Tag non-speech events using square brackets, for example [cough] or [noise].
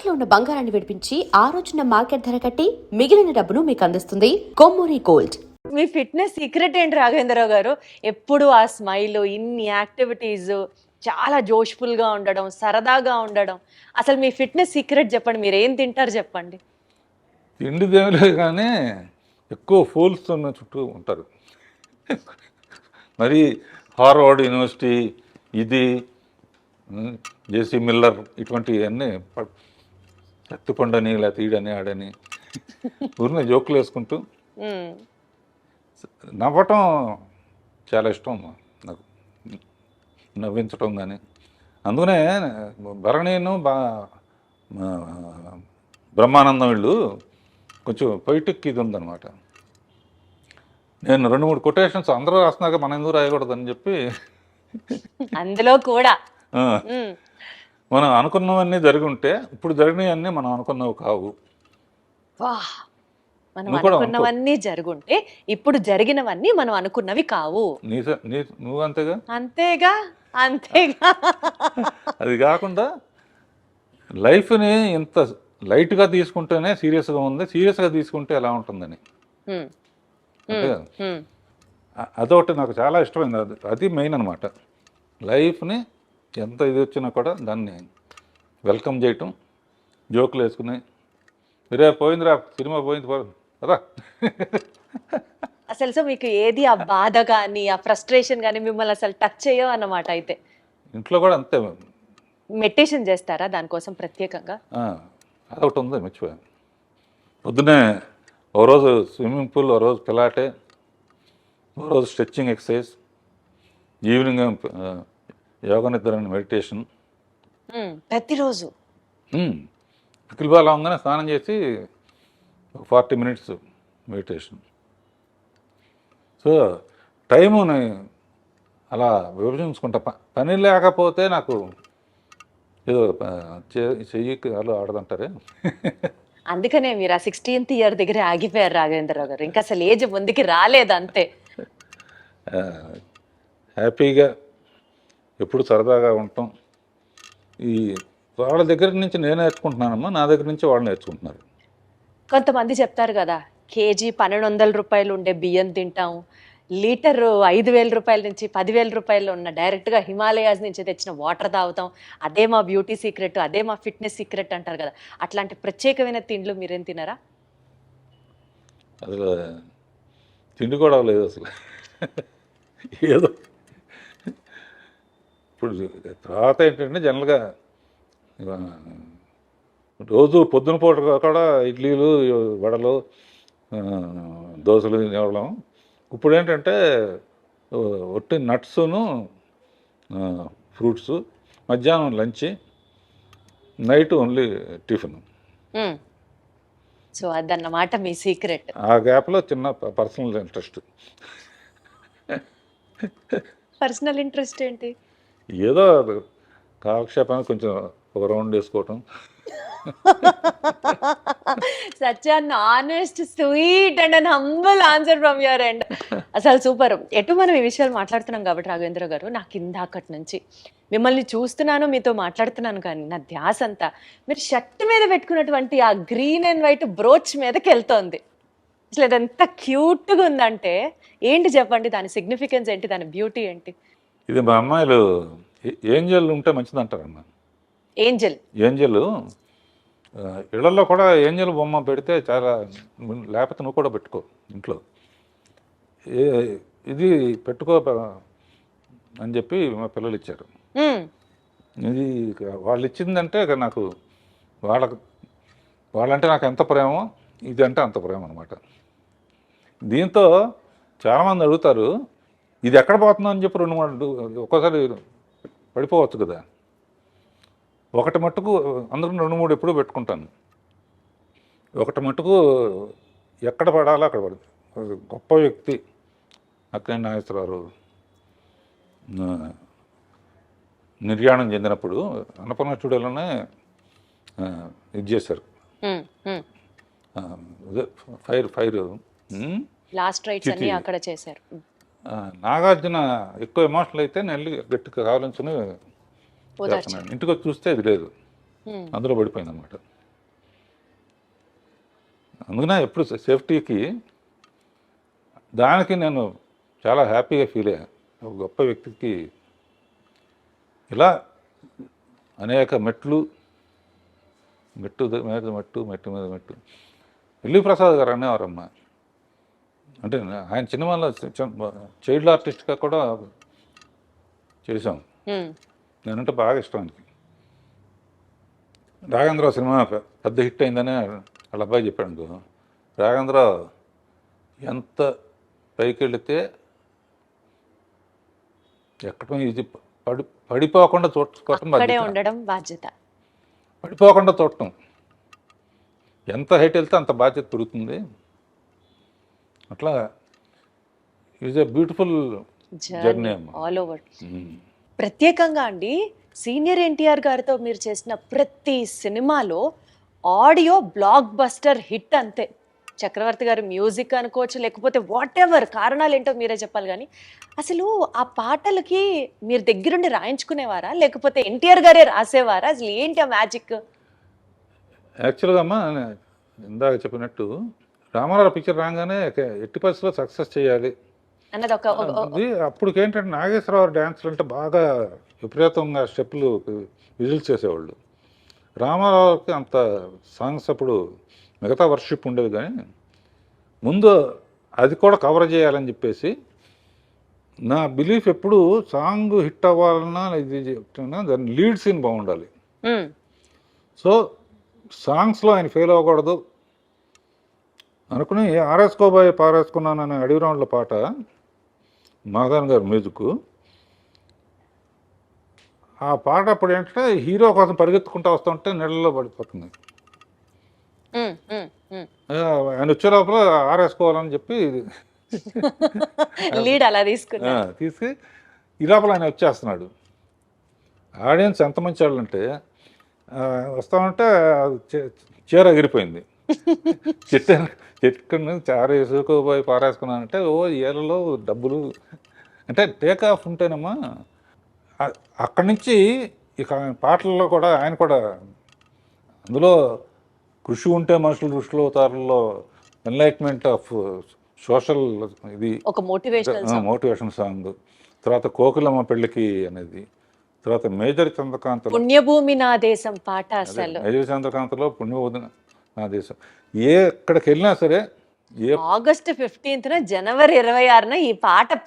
తాకట్లో ఉన్న బంగారాన్ని విడిపించి ఆ రోజున మార్కెట్ ధర కట్టి మిగిలిన డబ్బును మీకు అందిస్తుంది కొమ్మూరి గోల్డ్. మీ ఫిట్నెస్ సీక్రెట్ ఏంటి రాఘవేంద్రరావు గారు? ఎప్పుడు ఆ స్మైల్ ఇన్ని యాక్టివిటీస్ చాలా జోష్ఫుల్గా ఉండడం సరదాగా ఉండడం. అసలు మీ ఫిట్నెస్ సీక్రెట్ చెప్పండి మీరు ఏం తింటారు చెప్పండి. తిండి దేవులే కానీ ఎక్కువ ఫూల్స్ ఉన్న చుట్టూ ఉంటారు. మరి హార్వర్డ్ యూనివర్సిటీ ఇది జేసీ మిల్లర్ ఇటువంటివన్నీ శక్తిపండని లేకపోతే ఈడని ఆడని ఊరిని జోకులు వేసుకుంటూ. నవ్వటం చాలా ఇష్టం నాకు. నవ్వించటం కానీ అందుకనే భరణీను బా బ్రహ్మానందం వీళ్ళు కొంచెం పొయిటిక్ ఇది ఉందన్నమాట. నేను రెండు మూడు కొటేషన్స్ అందరూ రాస్తున్నాక మనం ఎందుకు రాయకూడదని చెప్పి అందులో కూడా. మనం అనుకున్నవన్నీ జరిగి ఉంటే ఇప్పుడు జరిగినవన్నీ మనం అనుకున్నవి కావు. మనం. అనుకున్నవన్నీ జరుగుంటే ఇప్పుడు జరిగినవన్నీ మనం అనుకున్నవి కావు. నువ్వు అంతేగా? అంతేగా? అంతేగా? [laughs] అది కాకుండా లైఫ్ని ఇంత లైట్గా తీసుకుంటేనే సీరియస్గా ఉంది. సీరియస్గా తీసుకుంటే ఎలా ఉంటుందని? అదొకటి నాకు చాలా ఇష్టమైంది. అది అది మెయిన్ అనమాట లైఫ్ని ఎంత ఇది వచ్చినా కూడా దాన్ని వెల్కమ్ చేయటం జోకులు వేసుకుని రే పోయిందిరా సినిమా పోయింది రా అసలు సో మీకు ఏది ఆ బాధ కానీ ఆ ఫ్రస్ట్రేషన్ కానీ మిమ్మల్ని అసలు టచ్ చేయవు అన్నమాట అయితే? ఇంట్లో కూడా అంతే. మెడిటేషన్ చేస్తారా దానికోసం ప్రత్యేకంగా? అదొకటి ఉంది మర్చిపోయాను. పొద్దునే ఓ రోజు స్విమ్మింగ్ పూల్ ఓ రోజు పిలాటే ఓ రోజు స్ట్రెచ్చింగ్ ఎక్సర్సైజ్ ఈవినింగ్ యోగ నిద్ర మెడిటేషన్. ప్రతిరోజు. పికిల్ బాగా అవగానే స్నానం చేసి ఒక ఫార్టీ మినిట్స్ మెడిటేషన్. సో టైముని అలా విభజించుకుంటా. ప- పని లేకపోతే నాకు ఏదో చెయ్యి అలా ఆడదంటారే? అందుకనే మీరు ఆ సిక్స్టీన్త్ ఇయర్ దగ్గర ఆగిపోయారు రాఘవేంద్రరావు గారు. ఇంకా అసలు ఏజ్ ముందుకి రాలేదు అంతే హ్యాపీగా ఎప్పుడు సరదాగా ఉండటం. ఈ వాళ్ళ దగ్గర నుంచి నేను నేర్చుకుంటున్నానమ్మా నా దగ్గర నుంచి వాళ్ళు నేర్చుకుంటున్నారు. కొంతమంది చెప్తారు కదా కేజీ పన్నెండు వందల రూపాయలు ఉండే బియ్యం తింటాం లీటర్ ఐదు వేల రూపాయల నుంచి పదివేల రూపాయలు ఉన్న డైరెక్ట్గా హిమాలయాస్ నుంచి తెచ్చిన వాటర్ తాగుతాం అదే మా బ్యూటీ సీక్రెట్ అదే మా ఫిట్నెస్ సీక్రెట్ అంటారు కదా అట్లాంటి ప్రత్యేకమైన తిండ్లు మీరేం తినరా? అసలు తిండి కూడా లేదు అసలు. ఏదో ఇప్పుడు తర్వాత ఏంటంటే జనరల్గా రోజు పొద్దున పూట కూడా ఇడ్లీలు వడలు దోశలు తినేవాళ్ళం. ఇప్పుడు ఏంటంటే ఒట్టి నట్స్ను ఫ్రూట్స్ మధ్యాహ్నం lunch night only tiffin. So అదన్నమాట మీ సీక్రెట్. ఆ గ్యాప్లో చిన్న పర్సనల్ ఇంట్రెస్ట్. పర్సనల్ ఇంట్రెస్ట్ ఏంటి? ఏదో కాలక్షేపానికి కొంచెం ఒక రౌండ్ వేసుకోవటం. Such an honest sweet and an humble answer from your end అసలు సూపర్ ఎటు మనం ఈ విషయాలు మాట్లాడుతున్నాం కాబట్టి రాఘవేంద్ర గారు? నాకు ఇందాకటి నుంచి. మిమ్మల్ని చూస్తున్నాను మీతో మాట్లాడుతున్నాను కానీ నా ధ్యాస అంతా మీరు షర్ట్ మీద పెట్టుకున్నటువంటి ఆ గ్రీన్ అండ్ వైట్ బ్రోచ్ మీదకి వెళ్తోంది. అసలు అది ఎంత క్యూట్గా ఉందంటే ఏంటి చెప్పండి? దాని సిగ్నిఫికెన్స్ ఏంటి? దాని బ్యూటీ ఏంటి? ఇది మా అమ్మాయిలు ఏంజల్ ఉంటే మంచిది అంటారమ్మా ఏంజల్ ఏంజల్ ఇళ్ళలో కూడా ఏంజల్ బొమ్మ పెడితే చాలా లేకపోతే నువ్వు కూడా పెట్టుకో ఇంట్లో. ఇది పెట్టుకో అని చెప్పి మా పిల్లలు ఇచ్చారు. ఇది వాళ్ళు ఇచ్చిందంటే నాకు వాళ్ళకు వాళ్ళంటే నాకు ఎంత ప్రేమో ఇది అంటే అంత ప్రేమ అనమాట దీంతో చాలామంది అడుగుతారు ఇది ఎక్కడ పోతుందో అని చెప్పి రెండు మూడు ఒక్కోసారి పడిపోవచ్చు కదా. ఒకటి మట్టుకు అందరూ రెండు మూడు ఎప్పుడూ పెట్టుకుంటాను. ఒకటి మట్టుకు ఎక్కడ పడాలో అక్కడ ఒక గొప్ప వ్యక్తి అక్కడి నాగేశ్వరరావు నిర్యాణం చెందినప్పుడు అన్నపూర్ణ స్టూడియోలోనే ఇది చేశారు. ఫైర్ ఫైర్ లాస్ట్ రైట్స్ అన్ని. అక్కడ చేశారు. నాగార్జున ఎక్కువ ఎమోషనల్ అయితే నేను వెళ్ళి గట్టిగా కావాలని చేస్తున్నాను ఇంటికి వచ్చి చూస్తే ఇది లేదు. అందులో పడిపోయింది అనమాట అందుకనే ఎప్పుడు సేఫ్టీకి దానికి నేను చాలా హ్యాపీగా ఫీల్ అయ్యాను ఒక గొప్ప వ్యక్తికి ఇలా అనేక మెట్లు మెట్టు మీద మెట్టు మెట్టు మీద మెట్టు. ఎల్లి ప్రసాద్ గారు అనేవారమ్మ. అంటే ఆయన సినిమాలో చైల్డ్ ఆర్టిస్ట్గా కూడా చేశాం. నేనంటే బాగా ఇష్టం ఆయనకి. రాఘేంద్ర సినిమా పెద్ద హిట్ అయిందని వాళ్ళ అబ్బాయి చెప్పాడు అనుకో. రాఘేంద్ర ఎంత పైకి వెళితే ఎక్కడ ఇది పడి పడిపోకుండా చూడటం. ఉండడం బాధ్యత. పడిపోకుండా చూడటం. ఎంత హైట్ వెళ్తే అంత బాధ్యత పెరుగుతుంది అట్లా is a beautiful journey all over ప్రత్యేకంగా అండి సీనియర్ ఎన్టీఆర్ గారితో మీరు చేసిన ప్రతి సినిమాలో ఆడియో బ్లాక్ బస్టర్ హిట్ అంతే. చక్రవర్తి గారి మ్యూజిక్ అనుకోవచ్చు లేకపోతే వాట్ ఎవర్ కారణాలు ఏంటో మీరే చెప్పాలి కానీ అసలు ఆ పాటలకి మీరు దగ్గరుండి రాయించుకునేవారా? లేకపోతే ఎన్టీఆర్ గారే రాసేవారా? అసలు ఏంటి ఆ మ్యాజిక్ యాక్చువల్గా అమ్మా ఇందాక చెప్పినట్టు రామారావు పిక్చర్ రాగానే ఎట్టి పరిస్థితుల్లో సక్సెస్ చేయాలి. అది అప్పుడు ఏంటంటే నాగేశ్వరరావు డ్యాన్స్లు అంటే బాగా విపరీతంగా స్టెప్పులు విజిల్స్ చేసేవాళ్ళు. రామారావుకి అంత సాంగ్స్ అప్పుడు మిగతా వర్షిప్ ఉండేది కానీ ముందు అది కూడా కవర్ చేయాలని చెప్పేసి నా బిలీఫ్ ఎప్పుడు సాంగ్ హిట్ అవ్వాలన్నా ఇది చెప్తున్నా దాని లీడ్ సీన్ బాగుండాలి. సో సాంగ్స్లో ఆయన ఫెయిల్ అవ్వకూడదు. అనుకుని ఆరేసుకోబోయే పారేసుకున్నాను అనే అడవి రౌండ్ల పాట మాధవన్ గారి మ్యూజిక్ ఆ పాట అప్పుడు ఏంటంటే హీరో కోసం పరిగెత్తుకుంటూ వస్తుంటే నీళ్ళలో పడిపోతుంది. ఆయన వచ్చే లోపల ఆరేసుకోవాలని చెప్పి [laughs] లీడ్ అలా తీసుకున్నా ఆ, తీసి ఈ లోపల ఆయన వచ్చేస్తున్నాడు. ఆడియన్స్ ఎంత మంచి వాళ్ళు అంటే ఆ, వస్తామంటే చీర ఎగిరిపోయింది. చెట్టు చెట్టు నుంచి చార వేసుకోబోయి పారేసుకున్నానంటే ఓ ఏళ్ళలో డబ్బులు. అంటే టేక్ ఆఫ్ ఉంటేనమ్మా అక్కడి నుంచి ఇక పాటల్లో కూడా ఆయన కూడా అందులో కృషి ఉంటే మనుషులు దృష్టిలో అవుతారులో ఎన్లైట్మెంట్ ఆఫ్ సోషల్ ఇది. ఒక మోటివేషనల్ మోటివేషన్ సాంగ్ తర్వాత కోకిలమ్మ పెళ్ళికి అనేది. తర్వాత మేజర్ చంద్రకాంత్ పుణ్యభూమి నా దేశం పాట అసలు. మేజర్ చంద్రకాంత్లో పుణ్యవోదన నా దేశం. ఏ ఎక్కడికి వెళ్ళినా సరే ఏ ఆగస్ట్ ఫిఫ్టీన్త్ జనవరి ఇరవై ఆరున ఈ పాట